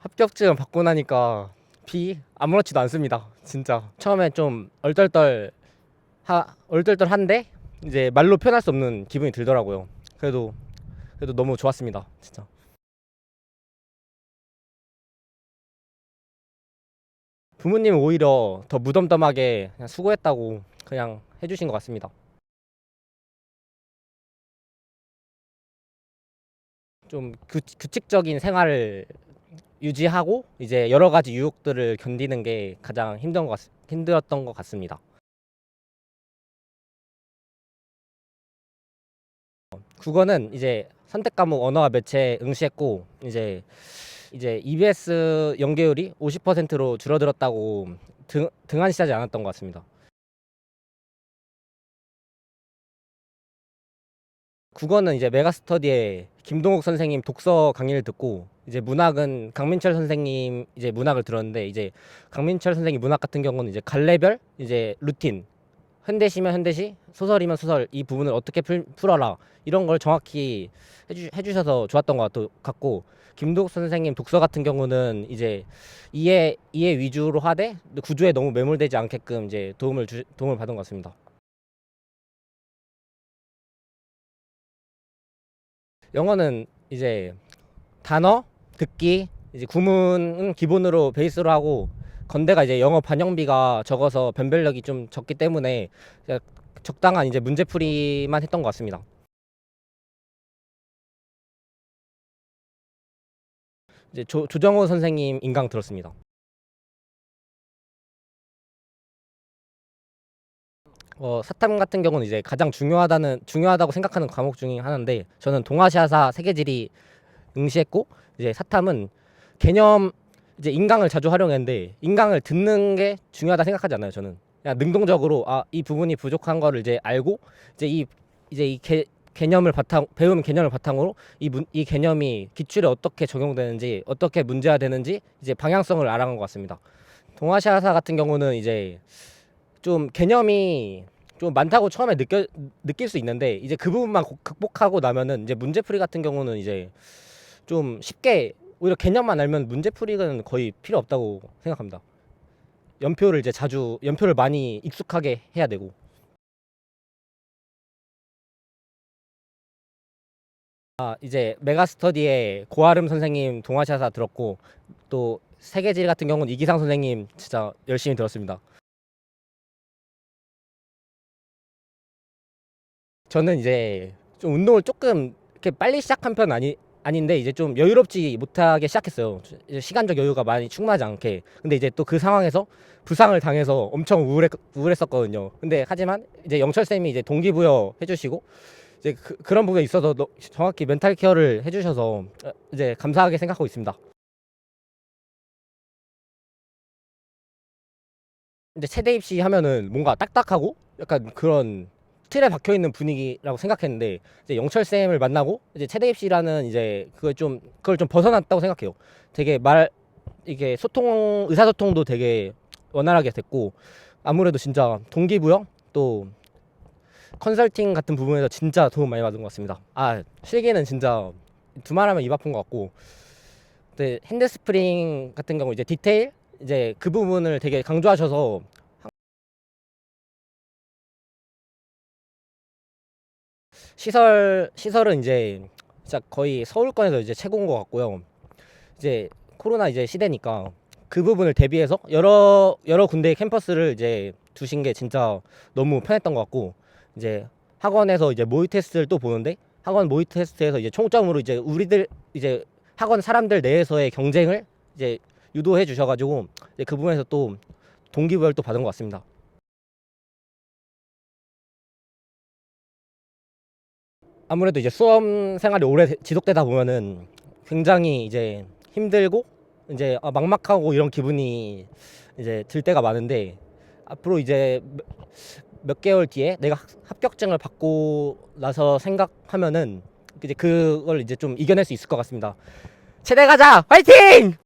합격증 받고 나니까 비 아무렇지도 않습니다. 진짜 처음에 좀 얼떨떨 하 얼떨떨한데 이제 말로 표현할 수 없는 기분이 들더라고요. 그래도 그래도 너무 좋았습니다. 진짜. 부모님은 오히려 더 무덤덤하게 그냥 수고했다고 그냥 해주신 것 같습니다. 좀 규, 규칙적인 생활을 유지하고 이제 여러 가지 유혹들을 견디는 게 가장 힘든 것 같, 힘들었던 것 같습니다. 국어는 이제 선택 과목 언어와 매체 응시했고 이제 이제 EBS 연계율이 50%로 줄어들었다고 등, 등한시하지 않았던 것 같습니다. 국어는 이제 메가스터디에 김동욱 선생님 독서 강의를 듣고 이제 문학은 강민철 선생님 이제 문학을 들었는데 이제 강민철 선생님 문학 같은 경우는 이제 갈래별 이제 루틴 현대시면 현대시 소설이면 소설 이 부분을 어떻게 풀, 풀어라 이런 걸 정확히 해주, 해주셔서 좋았던 것 같- 같고 김동욱 선생님 독서 같은 경우는 이제 이해 이해 위주로 하되 구조에 너무 매몰되지 않게끔 이제 도움을 주, 도움을 받은 것 같습니다. 영어는 이제 단어, 듣기, 이제 구문은 기본으로 베이스로 하고 건대가 이제 영어 반영비가 적어서 변별력이 좀 적기 때문에 적당한 이제 문제풀이만 했던 것 같습니다. 이제 조, 조정호 선생님 인강 들었습니다. 어, 사탐 같은 경우는 이제 가장 중요하다는 중요하다고 생각하는 과목 중에 하나인데 저는 동아시아사 세계지리 응시했고 이제 사탐은 개념 이제 인강을 자주 활용했는데 인강을 듣는 게 중요하다 생각하지 않아요 저는. 그냥 능동적으로 아 이 부분이 부족한 거를 이제 알고 이제 이 이제 이 개, 개념을 바탕 배운 개념을 바탕으로 이, 문, 이 개념이 기출에 어떻게 적용되는지 어떻게 문제화 되는지 이제 방향성을 알아간 것 같습니다. 동아시아사 같은 경우는 이제 좀 개념이 좀 많다고 처음에 느껴 느낄 수 있는데 이제 그 부분만 고- 극복하고 나면은 이제 문제풀이 같은 경우는 이제 좀 쉽게 오히려 개념만 알면 문제풀이는 거의 필요 없다고 생각합니다. 연표를 이제 자주 연표를 많이 익숙하게 해야 되고 아 이제 메가스터디에 고아름 선생님 동아시아사 들었고 또 세계지리 같은 경우는 이기상 선생님 진짜 열심히 들었습니다. 저는 이제 좀 운동을 조금 이렇게 빨리 시작한 편 아니 아닌데 이제 좀 여유롭지 못하게 시작했어요. 이제 시간적 여유가 많이 충분하지 않게. 근데 이제 또 그 상황에서 부상을 당해서 엄청 우울했, 우울했었거든요. 근데 하지만 이제 영철 쌤이 이제 동기부여 해주시고 이제 그, 그런 부분에 있어서 너- 정확히 멘탈 케어를 해주셔서 어, 이제 감사하게 생각하고 있습니다. 근데 체대 입시 하면은 뭔가 딱딱하고 약간 그런 틀에 박혀 있는 분위기라고 생각했는데 이제 영철 쌤을 만나고 이제 체대 입시라는 이제 그걸 좀 그걸 좀 벗어났다고 생각해요. 되게 말 이게 소통 의사소통도 되게 원활하게 됐고 아무래도 진짜 동기부여 또 컨설팅 같은 부분에서 진짜 도움 많이 받은 것 같습니다. 아 실기는 진짜 두말하면 입 아픈 것 같고 근데 핸드스프링 같은 경우 이제 디테일 이제 그 부분을 되게 강조하셔서 시설 시설은 이제 진짜 거의 서울권에서 이제 최고인 것 같고요. 이제 코로나 이제 시대니까 그 부분을 대비해서 여러 여러 군데의 캠퍼스를 이제 두신 게 진짜 너무 편했던 것 같고 이제 학원에서 이제 모의 테스트를 또 보는데 학원 모의 테스트에서 이제 총점으로 이제 우리들 이제 학원 사람들 내에서의 경쟁을 이제 유도해 주셔가지고 이제 그 부분에서 또 동기부여를 또 받은 것 같습니다. 아무래도 이제 수험 생활이 오래 지속되다 보면은 굉장히 이제 힘들고 이제 아, 막막하고 이런 기분이 이제 들 때가 많은데 앞으로 이제 몇, 몇 개월 뒤에 내가 학- 합격증을 받고 나서 생각하면은 이제 그걸 이제 좀 이겨낼 수 있을 것 같습니다. 체대 가자, 화이팅!